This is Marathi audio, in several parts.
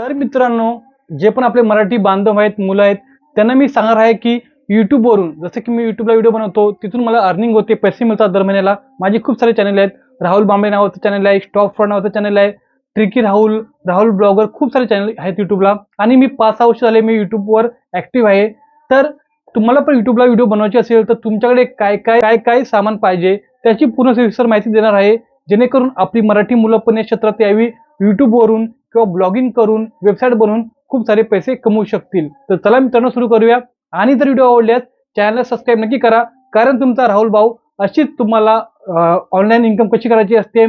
तर मित्रांनो जे पण आपले मराठी बांधव आहेत मुलं आहेत त्यांना मी सांगणार आहे की युट्यूबवरून जसं की मी युट्यूबला व्हिडिओ बनवतो तिथून मला अर्निंग होते पैसे मिळतात दर महिन्याला. माझे खूप सारे चॅनल आहेत. राहुल बांबे नावाचं चॅनल आहे स्टॉक फ्रॉड नावाचं चॅनल आहे ट्रिकी राहुल राहुल ब्लॉगर खूप सारे चॅनल आहेत युट्यूबला आणि मी पाच सहा वर्ष झाले मी युट्यूबवर ऍक्टिव्ह आहे. तर तुम्हाला पण युट्यूबला व्हिडिओ बनवायचे असेल तर तुमच्याकडे काय काय काय काय सामान पाहिजे त्याची पूर्ण सविस्तर माहिती देणार आहे. जेणेकरून आपली मराठी मुलं पण या क्षेत्रात यावी. युट्यूबवरून किंवा ब्लॉगिंग करून वेबसाईट बनवून खूप सारे पैसे कमवू शकतील. तर चला मित्रांनो सुरू करूया. आणि जर व्हिडिओ आवडल्यास चॅनलला सबस्क्राईब नक्की करा. कारण तुमचा राहुल भाऊ अशीच तुम्हाला ऑनलाईन इन्कम कशी करायची असते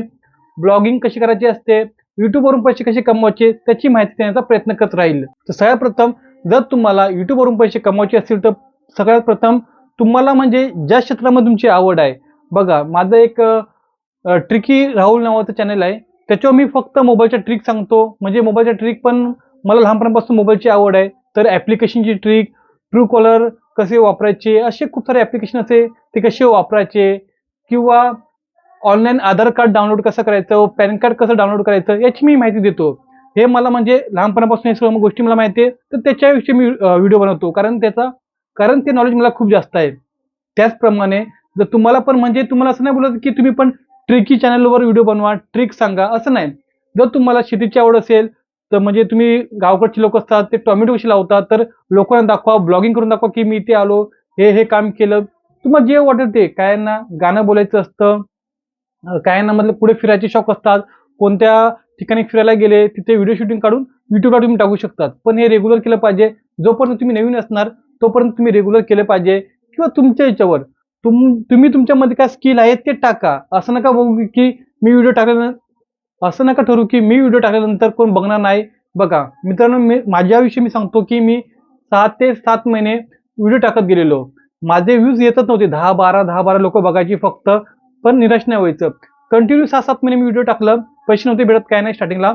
ब्लॉगिंग कशी करायची असते युट्यूबवरून पैसे कसे कमवायचे त्याची माहिती देण्याचा प्रयत्न करत राहील. तर सगळ्यात प्रथम जर तुम्हाला युट्यूबवरून पैसे कमवायचे असतील तर सगळ्यात प्रथम तुम्हाला म्हणजे ज्या क्षेत्रामध्ये तुमची आवड आहे बघा माझं एक ट्रिकी राहुल नावाचं चॅनल आहे. त्याच्यावर मी फक्त मोबाईलच्या ट्रिक सांगतो. म्हणजे मोबाईलच्या ट्रिक पण मला लहानपणापासून मोबाईलची आवड आहे. तर ॲप्लिकेशनची ट्रिक ट्रू कॉलर कसे वापरायचे असे खूप सारे ॲप्लिकेशन असे ते कसे वापरायचे किंवा ऑनलाईन आधार कार्ड डाउनलोड कसं करायचं पॅन कार्ड कसं डाउनलोड करायचं याची मी माहिती देतो. हे मला म्हणजे लहानपणापासून हे सर्व गोष्टी मला माहिती आहे. तर त्याच्याविषयी मी व्हिडिओ बनवतो. कारण त्याचा कारण ते नॉलेज मला खूप जास्त आहे. त्याचप्रमाणे जर तुम्हाला पण म्हणजे तुम्हाला असं नाही बोलत की तुम्ही पण ट्रिकी चॅनलवर व्हिडिओ बनवा ट्रिक सांगा असं नाही. जर तुम्हाला शेतीची आवड असेल तर म्हणजे तुम्ही गावकडचे लोक असतात ते टॉमॅटो कशी लावतात तर लोकांना दाखवा ब्लॉगिंग करून दाखवा की मी इथे आलो हे हे काम केलं. तुम्हाला जे वाटेल ते. कायांना गाणं बोलायचं असतं काय ना मधलं पुढे फिरायचे शौक असतात कोणत्या ठिकाणी फिरायला गेले तिथे व्हिडिओ शूटिंग काढून युट्यूबला तुम्ही टाकू शकतात. पण हे रेग्युलर केलं पाहिजे. जोपर्यंत तुम्ही नवीन असणार तोपर्यंत तुम्ही रेग्युलर केलं पाहिजे. किंवा तुमच्या याच्यावर तुम तुम्ही तुमच्यामध्ये काय स्किल आहेत ते टाका. असं नका बघू की मी व्हिडिओ टाकल्यानंतर असं नका ठरू की मी व्हिडिओ टाकल्यानंतर कोण बघणार नाही. बघा मित्रांनो मी माझ्याविषयी मी सांगतो की मी सहा ते सात महिने व्हिडिओ टाकत गेलेलो. माझे व्ह्यूज येतच नव्हते. दहा बारा दहा बारा लोक बघायची फक्त. पण निराश नाही व्हायचं. कंटिन्यू सहा सात महिने मी व्हिडिओ टाकलं. पैसे नव्हते भेटत काय नाही स्टार्टिंगला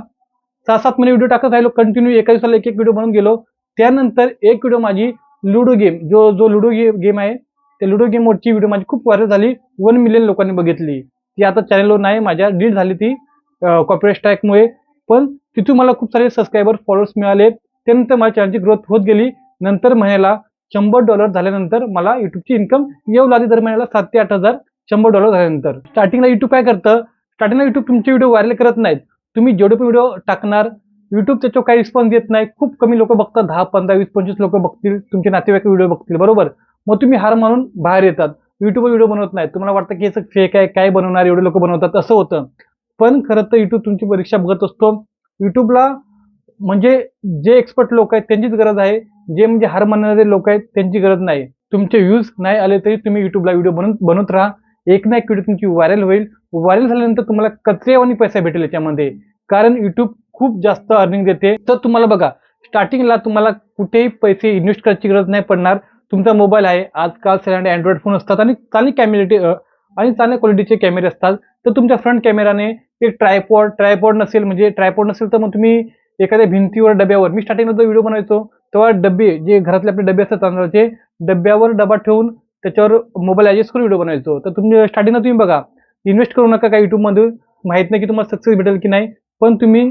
सहा सात महिने व्हिडिओ टाकत राहिलो. कंटिन्यू एका दिवसाला एक एक व्हिडिओ बनवून गेलो. त्यानंतर एक व्हिडिओ माझी लुडो गेम जो जो लुडो गेम आहे त्या लुडो गेमवरची व्हिडिओ माझी खूप व्हायरल झाली. वन मिलियन लोकांनी बघितली. ती आता चॅनलवर नाही माझ्या डील झाली ती कॉपीराईट स्ट्राईकमुळे पण तिथून मला खूप सारे सबस्क्रायबर फॉलोअर्स मिळाले त्यानंतर माझ्या चॅनलची ग्रोथ होत गेली. नंतर महिन्याला शंभर डॉलर झाल्यानंतर मला युट्यूबची इन्कम येऊ लागली दर महिन्याला सात ते आठ हजार शंभर डॉलर झाल्यानंतर. स्टार्टिंगला युट्यूब काय करतं? स्टार्टिंगला युट्यूब तुमचे व्हिडिओ व्हायरल करत नाहीत. तुम्ही जेवढे पण व्हिडिओ टाकणार युट्यूब त्याच्यावर काही रिस्पॉन्स देत नाही. खूप कमी लोक बघतात. दहा पंधरा वीस पंचवीस लोक बघतील. तुमचे नातेवाईक व्हिडिओ बघतील. बरोबर? मग तुम्ही हार मानून बाहेर येतात. युट्यूबवर व्हिडिओ बनवत नाही तुम्हाला वाटतं की याचं फेक आहे काय बनवणार एवढे लोक बनवतात असं होतं. पण खरं तर युट्यूब तुमची परीक्षा बघत असतो. युट्यूबला म्हणजे जे एक्सपर्ट लोक आहेत त्यांचीच गरज आहे. जे म्हणजे हार मानणारे लोक आहेत त्यांची गरज नाही. तुमचे व्ह्यूज नाही आले तरी तुम्ही युट्यूबला व्हिडिओ बनवून बनवत राहा. एक ना एक व्हिडिओ तुमची व्हायरल होईल. व्हायरल झाल्यानंतर तुम्हाला कचऱ्यावानी पैसा भेटेल याच्यामध्ये. कारण युट्यूब खूप जास्त अर्निंग देते. तर तुम्हाला बघा स्टार्टिंगला तुम्हाला कुठेही पैसे इन्व्हेस्ट करायची गरज नाही पडणार. तुमचा मोबाईल आहे आजकाल सगळ्यांना अँड्रॉइड फोन असतात आणि चांगली कॅमेरिटी आणि चांगल्या क्वालिटीचे कॅमेरे असतात. तर तुमच्या फ्रंट कॅमेराने एक ट्रायपॉड ट्रायपॉड नसेल म्हणजे ट्रायपॉड नसेल तर मग तुम्ही एखाद्या भिंतीवर डब्यावर मी स्टार्टिंगला जो व्हिडिओ बनवायचो तेव्हा डबे जे घरातले आपले डबे असतात तांदळाचे डब्यावर डबा ठेवून त्याच्यावर मोबाईल ॲडजस्ट करून व्हिडिओ बनवायचो. तर तुम्ही स्टार्टिंगला तुम्ही बघा इन्व्हेस्ट करू नका काय यूट्यूबमध्ये माहीत नाही की तुम्हाला सक्सेस भेटेल की नाही पण तुम्ही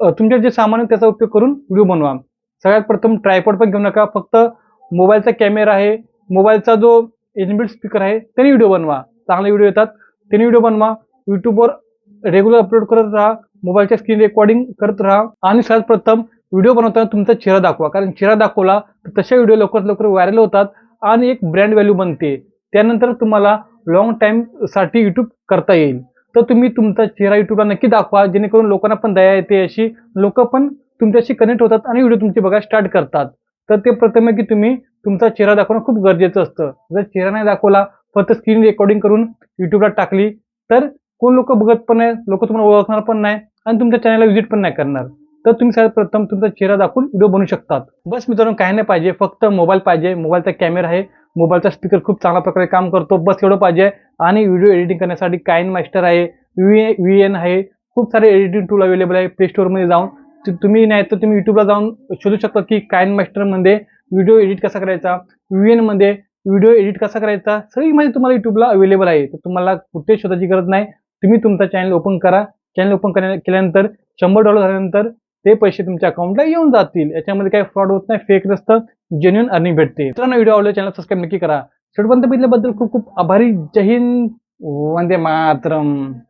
तुमच्या जे सामान आहे त्याचा उपयोग करून व्हिडिओ बनवा. सगळ्यात प्रथम ट्रायपॉड पण घेऊ नका फक्त मोबाईलचा कॅमेरा आहे मोबाईलचा जो इनबिल्ट स्पीकर आहे त्याने व्हिडिओ बनवा. चांगले व्हिडिओ येतात त्याने व्हिडिओ बनवा. युट्यूबवर रेग्युलर अपलोड करत राहा मोबाईलच्या स्क्रीन रेकॉर्डिंग करत राहा. आणि सर्वप्रथम प्रथम व्हिडिओ बनवताना तुमचा चेहरा दाखवा. कारण चेहरा दाखवला तर तशा व्हिडिओ लवकरात लवकर व्हायरल होतात आणि एक ब्रँड व्हॅल्यू बनते. त्यानंतर तुम्हाला लॉंग टाईमसाठी यूट्यूब युट्यूब करता येईल. तर तुम्ही तुमचा चेहरा युट्यूबला नक्की दाखवा जेणेकरून लोकांना पण दया येते अशी. लोक पण तुमच्याशी कनेक्ट होतात आणि व्हिडिओ तुमचे बघा स्टार्ट करतात. तर ते प्रथम आहे की तुम्ही तुमचा चेहरा दाखवणं खूप गरजेचं असतं. जर चेहरा नाही दाखवला फक्त स्क्रीन रेकॉर्डिंग करून युट्यूबला टाकली तर कोण लोक बघत पण नाही लोक तुम्हाला ओळखणार पण नाही आणि तुमच्या चॅनलला व्हिजिट पण नाही करणार. तर तुम्ही सगळ्यात प्रथम तुमचा चेहरा दाखवून व्हिडिओ बनवू शकतात. बस मित्रांनो काही नाही पाहिजे फक्त मोबाईल पाहिजे मोबाईलचा कॅमेरा आहे मोबाईलचा स्पीकर खूप चांगल्या प्रकारे काम करतो बस एवढं पाहिजे आणि व्हिडिओ एडिटिंग करण्यासाठी कायन मास्टर आहे व्ही व्ही एन आहे खूप सारे एडिटिंग टूल अवेलेबल आहे प्ले स्टोअरमध्ये जाऊन तुम्ही नाही तर तुम्ही युट्यूबला जाऊन शोधू शकता की कायन मास्टरमध्ये व्हिडिओ एडिट कसा करायचा व्ही मध्ये व्हिडिओ एडिट कसा करायचा सगळी माहिती तुम्हाला युट्यूबला अवेलेबल आहे. तर तुम्हाला कुठे शोधायची गरज नाही. तुम्ही तुमचा चॅनल ओपन करा. चॅनल ओपन केल्यानंतर शंभर डॉलर झाल्यानंतर ते पैसे तुमच्या अकाउंटला येऊन जातील. याच्यामध्ये काही फ्रॉड होत नाही फेक नसतं जेन्युन अर्निंग भेटते. मित्रांनो व्हिडिओ आवडला चॅनल सबस्क्राईब नक्की करा. शेवटपर्यंत बघितल्याबद्दल खूप खूप आभारी. जय हिंद. वंदे मातरम.